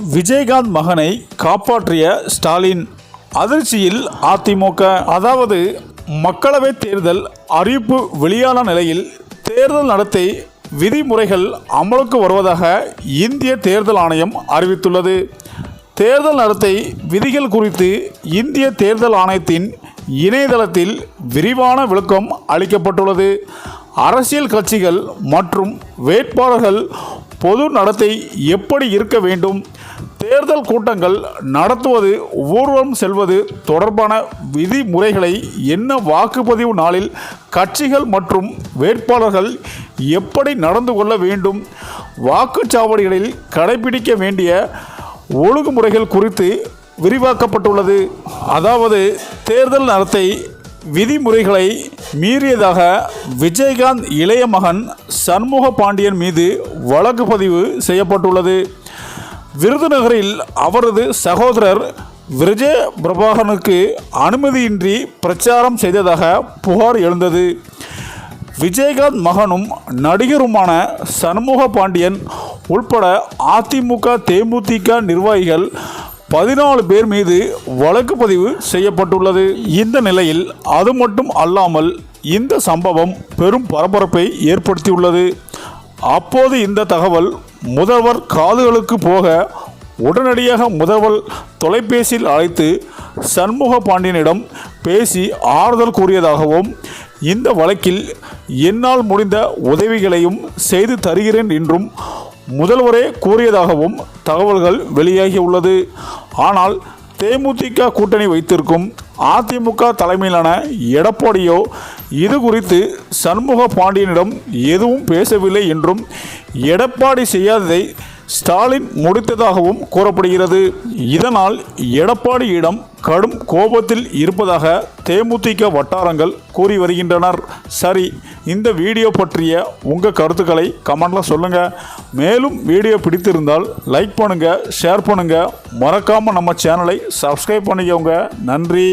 விஜயகாந்த் மகனை காப்பாற்றிய ஸ்டாலின் அதிர்ச்சியில் அதிமுக அதாவது மக்களவை தேர்தல் அறிவிப்பு வெளியான நிலையில் தேர்தல் நடத்தை விதிமுறைகள் அமலுக்கு வருவதாக இந்திய தேர்தல் ஆணையம் அறிவித்துள்ளது. தேர்தல் நடத்தை விதிகள் குறித்து இந்திய தேர்தல் ஆணையத்தின் இணையதளத்தில் விரிவான விளக்கம் அளிக்கப்பட்டுள்ளது. அரசியல் கட்சிகள் மற்றும் வேட்பாளர்கள் பொது நடத்தை எப்படி இருக்க வேண்டும் தேர்தல் கூட்டங்கள் நடத்துவது ஊர்வலம் செல்வது தொடர்பான விதிமுறைகளை என்ன வாக்குப்பதிவு நாளில் கட்சிகள் மற்றும் வேட்பாளர்கள் எப்படி நடந்து கொள்ள வேண்டும் வாக்குச்சாவடிகளில் கடைபிடிக்க வேண்டிய ஒழுங்குமுறைகள் குறித்து விரிவாக்கப்பட்டுள்ளது. அதாவது தேர்தல் நடத்தை விதிமுறைகளை மீறியதாக விஜயகாந்த் இளைய மகன் சண்முக பாண்டியன் மீது வழக்கு பதிவு செய்யப்பட்டுள்ளது. விருதுநகரில் அவரது சகோதரர் விரஜ பிரபாகனுக்கு அனுமதியின்றி பிரச்சாரம் செய்ததாக புகார் எழுந்தது. விஜயகாந்த் மகனும் நடிகருமான சண்முக பாண்டியன் உள்பட அதிமுக தேமுதிக நிர்வாகிகள் பதினாலு பேர் மீது வழக்கு பதிவு செய்யப்பட்டுள்ளது. இந்த நிலையில் அது மட்டும் அல்லாமல் இந்த சம்பவம் பெரும் பரபரப்பை ஏற்படுத்தியுள்ளது. அப்போது இந்த தகவல் முதல்வர் காதுகளுக்கு போக உடனடியாக முதல்வர் தொலைபேசியில் அழைத்து சண்முக பாண்டியனிடம் பேசி ஆறுதல் கூறியதாகவும் இந்த வழக்கில் என்னால் முடிந்த உதவிகளையும் செய்து தருகிறேன் என்றும் முதல்வரே கூறியதாகவும் தகவல்கள் வெளியாகியுள்ளது. ஆனால் தேமுதிக கூட்டணி வைத்திருக்கும் அதிமுக தலைமையிலான எடப்பாடியோ இது குறித்து சண்முக பாண்டியனிடம் எதுவும் பேசவில்லை என்றும் எடப்பாடி செய்யாததை ஸ்டாலின் முடித்ததாகவும் கூறப்படுகிறது. இதனால் எடப்பாடியிடம் கடும் கோபத்தில் இருப்பதாக தேமுதிக வட்டாரங்கள் கூறி வருகின்றனர். சரி இந்த வீடியோ பற்றிய உங்கள் கருத்துக்களை கமெண்டில் சொல்லுங்கள் மேலும் வீடியோ பிடித்திருந்தால் லைக் பண்ணுங்கள் ஷேர் பண்ணுங்கள் மறக்காமல் நம்ம சேனலை சப்ஸ்கிரைப் பண்ணிக்கோங்க. நன்றி.